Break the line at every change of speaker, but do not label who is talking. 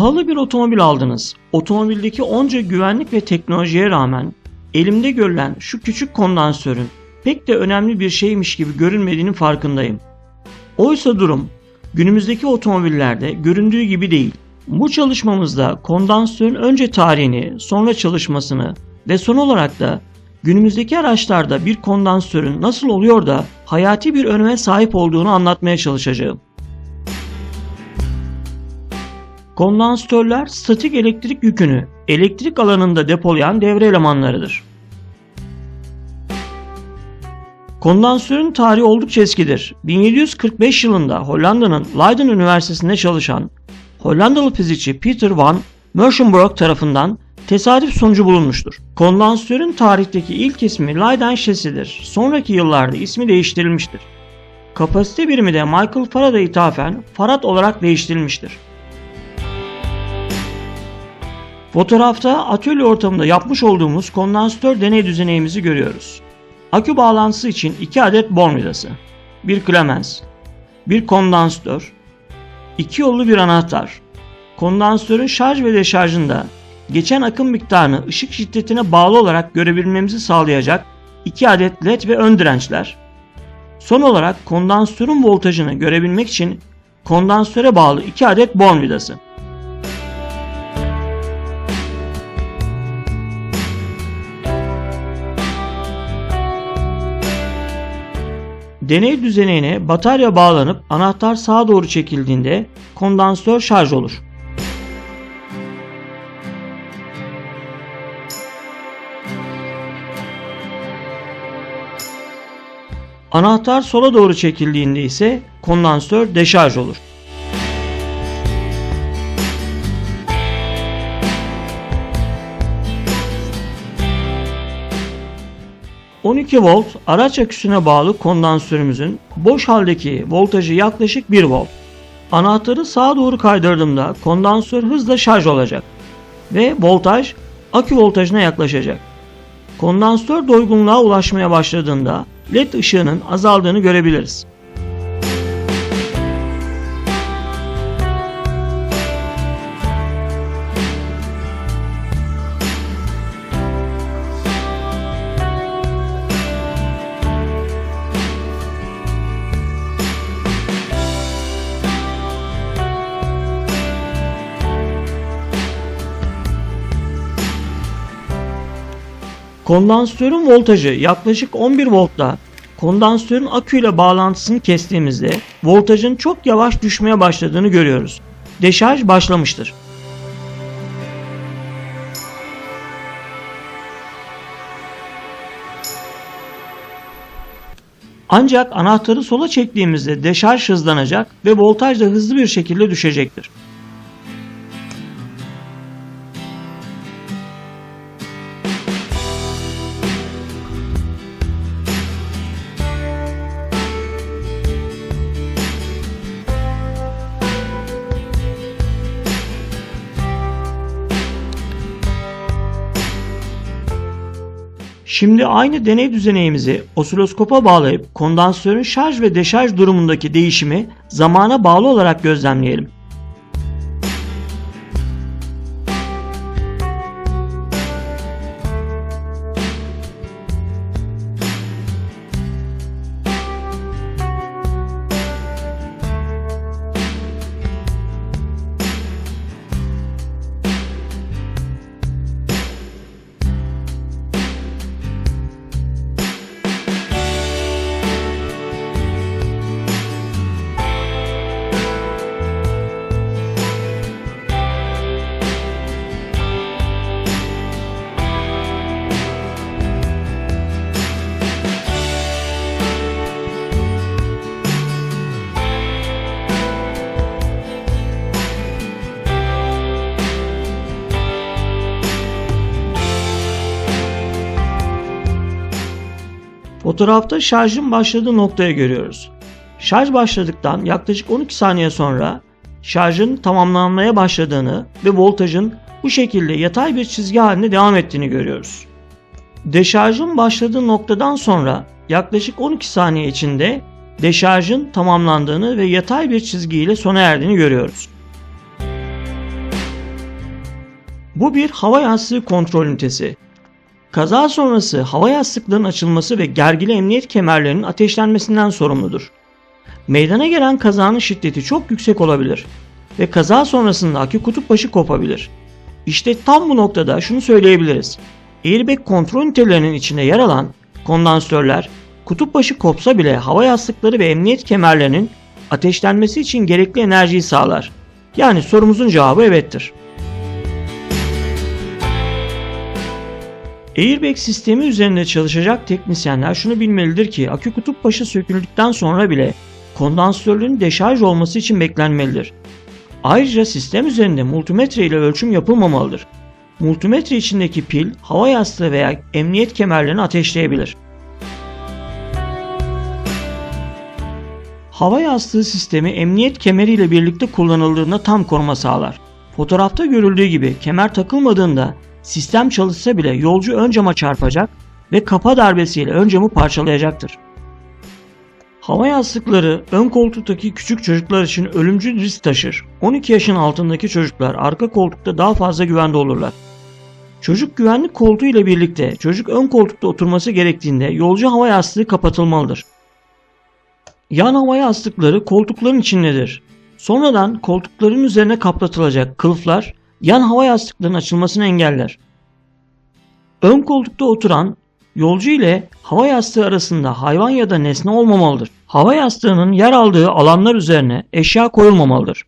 Pahalı bir otomobil aldınız. Otomobildeki onca güvenlik ve teknolojiye rağmen elimde görülen şu küçük kondansörün pek de önemli bir şeymiş gibi görünmediğinin farkındayım. Oysa durum günümüzdeki otomobillerde göründüğü gibi değil. Bu çalışmamızda kondansörün önce tarihini, sonra çalışmasını ve son olarak da günümüzdeki araçlarda bir kondansörün nasıl oluyor da hayati bir öneme sahip olduğunu anlatmaya çalışacağım. Kondansatörler statik elektrik yükünü elektrik alanında depolayan devre elemanlarıdır. Kondansörün tarihi oldukça eskidir. 1745 yılında Hollanda'nın Leiden Üniversitesi'nde çalışan Hollandalı fizikçi Peter van Merschenbroek tarafından tesadüf sonucu bulunmuştur. Kondansatörün tarihteki ilk ismi Leiden şesidir. Sonraki yıllarda ismi değiştirilmiştir. Kapasite birimi de Michael Faraday'a ithafen Farad olarak değiştirilmiştir. Fotoğrafta atölye ortamında yapmış olduğumuz kondansatör deney düzeneğimizi görüyoruz. Akü bağlantısı için 2 adet born vidası, bir klemens, bir kondansatör, iki yollu bir anahtar, kondansatörün şarj ve deşarjında geçen akım miktarını ışık şiddetine bağlı olarak görebilmemizi sağlayacak 2 adet led ve ön dirençler, son olarak kondansatörün voltajını görebilmek için kondansatöre bağlı 2 adet born vidası. Deney düzeneğine batarya bağlanıp anahtar sağa doğru çekildiğinde kondansatör şarj olur. Anahtar sola doğru çekildiğinde ise kondansatör deşarj olur. ...12 volt araç aküsüne bağlı kondansörümüzün boş haldeki voltajı yaklaşık 1 volt. Anahtarı sağa doğru kaydırdığımda kondansör hızla şarj olacak ve voltaj akü voltajına yaklaşacak. Kondansatör doygunluğa ulaşmaya başladığında led ışığının azaldığını görebiliriz. Kondansatörün voltajı yaklaşık 11 voltta kondansatörün aküyle bağlantısını kestiğimizde voltajın çok yavaş düşmeye başladığını görüyoruz. Deşarj başlamıştır. Ancak anahtarı sola çektiğimizde deşarj hızlanacak ve voltaj da hızlı bir şekilde düşecektir. Şimdi aynı deney düzeneğimizi osiloskopa bağlayıp kondansatörün şarj ve deşarj durumundaki değişimi zamana bağlı olarak gözlemleyelim. Fotoğrafta şarjın başladığı noktayı görüyoruz. Şarj başladıktan yaklaşık 12 saniye sonra şarjın tamamlanmaya başladığını ve voltajın bu şekilde yatay bir çizgi halinde devam ettiğini görüyoruz. Deşarjın başladığı noktadan sonra yaklaşık 12 saniye içinde deşarjın tamamlandığını ve yatay bir çizgiyle sona erdiğini görüyoruz. Bu bir hava yastığı kontrol ünitesi. Kaza sonrası hava yastıklarının açılması ve gergili emniyet kemerlerinin ateşlenmesinden sorumludur. Meydana gelen kazanın şiddeti çok yüksek olabilir ve kaza sonrasında akü kutup başı kopabilir. İşte tam bu noktada şunu söyleyebiliriz. Airbag kontrol ünitelerinin içinde yer alan kondansatörler kutup başı kopsa bile hava yastıkları ve emniyet kemerlerinin ateşlenmesi için gerekli enerjiyi sağlar. Yani sorumuzun cevabı evettir. Airbag sistemi üzerinde çalışacak teknisyenler şunu bilmelidir ki akü kutup başı söküldükten sonra bile kondansatörlerin deşarj olması için beklenmelidir. Ayrıca sistem üzerinde multimetre ile ölçüm yapılmamalıdır. Multimetre içindeki pil hava yastığı veya emniyet kemerlerini ateşleyebilir. Hava yastığı sistemi emniyet kemeri ile birlikte kullanıldığında tam koruma sağlar. Fotoğrafta görüldüğü gibi kemer takılmadığında sistem çalışsa bile yolcu ön cama çarpacak ve kafa darbesiyle ön camı parçalayacaktır. Hava yastıkları ön koltuktaki küçük çocuklar için ölümcül risk taşır. 12 yaşın altındaki çocuklar arka koltukta daha fazla güvende olurlar. Çocuk güvenlik koltuğu ile birlikte çocuk ön koltukta oturması gerektiğinde yolcu hava yastığı kapatılmalıdır. Yan hava yastıkları koltukların içindedir. Sonradan koltukların üzerine kaplatılacak kılıflar yan hava yastıklarının açılmasını engeller. Ön koltukta oturan yolcu ile hava yastığı arasında hayvan ya da nesne olmamalıdır. Hava yastığının yer aldığı alanlar üzerine eşya koyulmamalıdır.